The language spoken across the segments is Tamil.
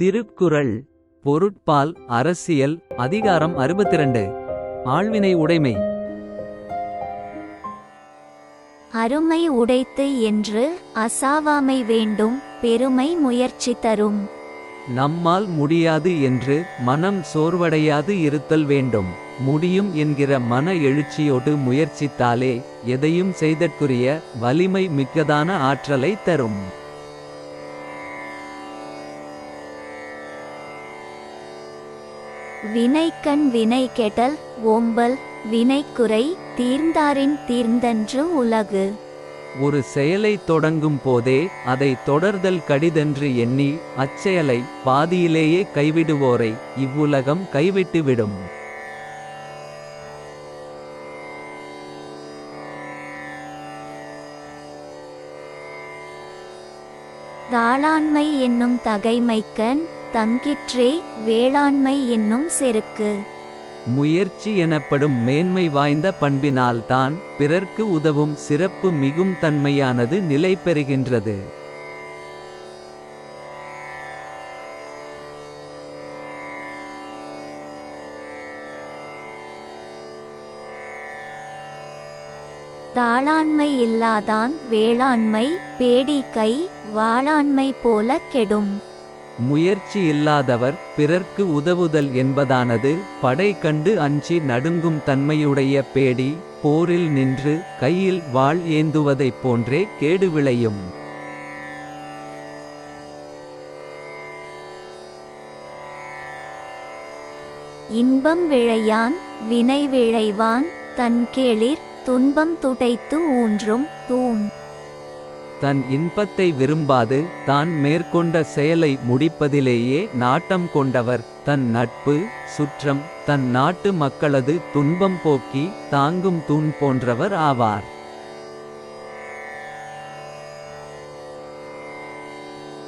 திருக்குறள் பொருட்பால் அரசியல் அதிகாரம் அறுபத்திரண்டு. ஆழ்வினை உடைமை. அருமை உடைத்து என்று அசாவாமை வேண்டும் பெருமை முயற்சி தரும். நம்மால் முடியாது என்று மனம் சோர்வடையாது இருத்தல் வேண்டும். முடியும் என்கிற மன எழுச்சியோடு முயற்சித்தாலே எதையும் செய்தற்குரிய வலிமை மிக்கதான ஆற்றலை தரும். வினைக்கண் வினை கெடல் ஓம்பல் வினைக்குறை தீர்ந்தாரின் தீர்ந்தன்று உலகு. ஒரு செயலை தொடங்கும் போதே அதை தொடர்தல் கடிதென்று எண்ணி அச்செயலை பாதியிலேயே கைவிடுவோரை இவ்வுலகம் கைவிட்டுவிடும். தாளாண்மை என்னும் தகைமைக்கண் தங்கிற்றே வேளாண்மை என்னும் செருக்கு. முயற்சி எனப்படும் மேன்மை வாய்ந்த பண்பினால்தான் பிறர்க்கு உதவும் சிறப்பு மிகும் தன்மையானது நிலை பெறுகின்றது. தாளாண்மை இல்லாதான் வேளாண்மை பேடிக்கை வாளாண்மை போல கெடும். முயற்சி இல்லாதவர் பிறர்க்கு உதவுதல் என்பதானது படை கண்டு அஞ்சி நடுங்கும் தன்மையுடைய பேடி போரில் நின்று கையில் வாள் ஏந்துவதைப் போன்றே கேடு விளையும். இன்பம் விழையான் வினை விழைவான் தன் கேளிர் துன்பம் துடைத்து ஊன்றும் தூண். தன் இன்பத்தை விரும்பாது தான் மேற்கொண்ட செயலை முடிப்பதிலேயே நாட்டம் கொண்டவர். தன் நட்பு சுற்றம் தன் நாட்டு மக்களது துன்பம் போக்கி தாங்கும் தூண் போன்றவர் ஆவார்.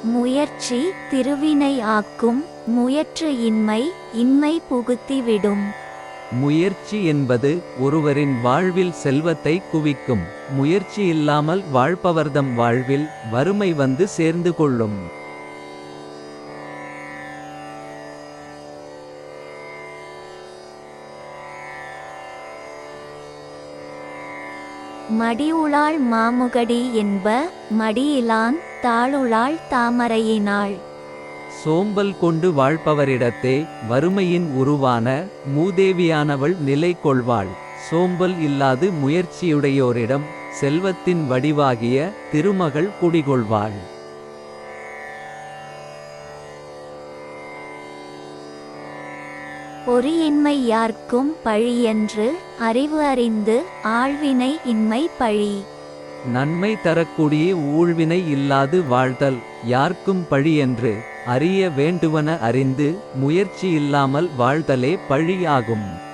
முயற்சி திருவினை ஆக்கும் முயற்று இன்மை இன்மை புகுத்திவிடும் முயற்சி என்பது ஒருவரின் வாழ்வில் செல்வத்தை குவிக்கும். முயற்சி இல்லாமல் வாழ்பவர்தம் வாழ்வில் வறுமை வந்து சேர்ந்து கொள்ளும். மடியுளாள் மாமுகடி என்ப மடியிலான் தாளுளாள் தாமரையினாள். சோம்பல் கொண்டு வாழ்பவரிடத்தே வறுமையின் உருவான மூதேவியானவள் நிலை கொள்வாள். சோம்பல் இல்லாது முயற்சியுடையோரிடம் செல்வத்தின் வடிவாகிய திருமகள் குடிகொள்வாள். பொறியின்மை யார்க்கும் பழியென்று அறிவு அறிந்து ஆழ்வினை இன்மை பழி. நன்மை தரக்கூடிய ஊழ்வினை இல்லாது வாழ்தல் யார்க்கும் பழியென்று அறிய வேண்டுவன அறிந்து முயற்சி இல்லாமல் வாழ்தலே பழியாகும்.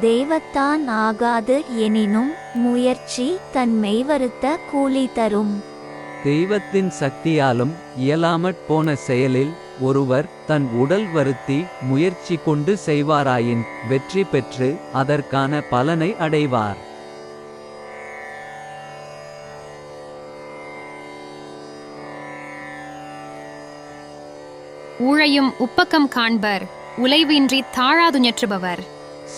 தெய்வத்தான் ஆகாது எனினும் முயற்சி தன் மெய்வருத்த கூலி தரும். தெய்வத்தின் சக்தியாலும் இயலாமற் போன செயலில் ஒருவர் தன் உடல் வருத்தி முயற்சி கொண்டு செய்வாராயின் வெற்றி பெற்று அதற்கான பலனை அடைவார். ஊழையும் உப்பக்கம் காண்பர் உலைவின்றி தாழாதுஞற்றுபவர்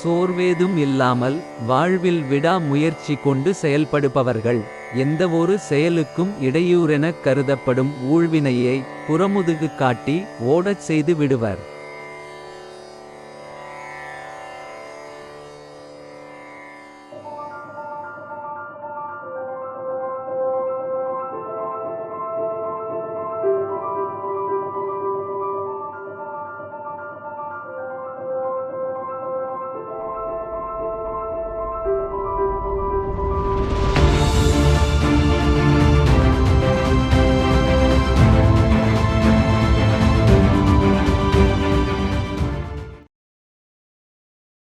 சோர்வேதும் இல்லாமல் வாழ்வில் விடா முயற்சி கொண்டு செயல்படுபவர்கள். எந்தவொரு செயலுக்கும் இடையூறெனக் கருதப்படும் ஊழ்வினையை புறமுதுகு காட்டி ஓடச் செய்து விடுவர்.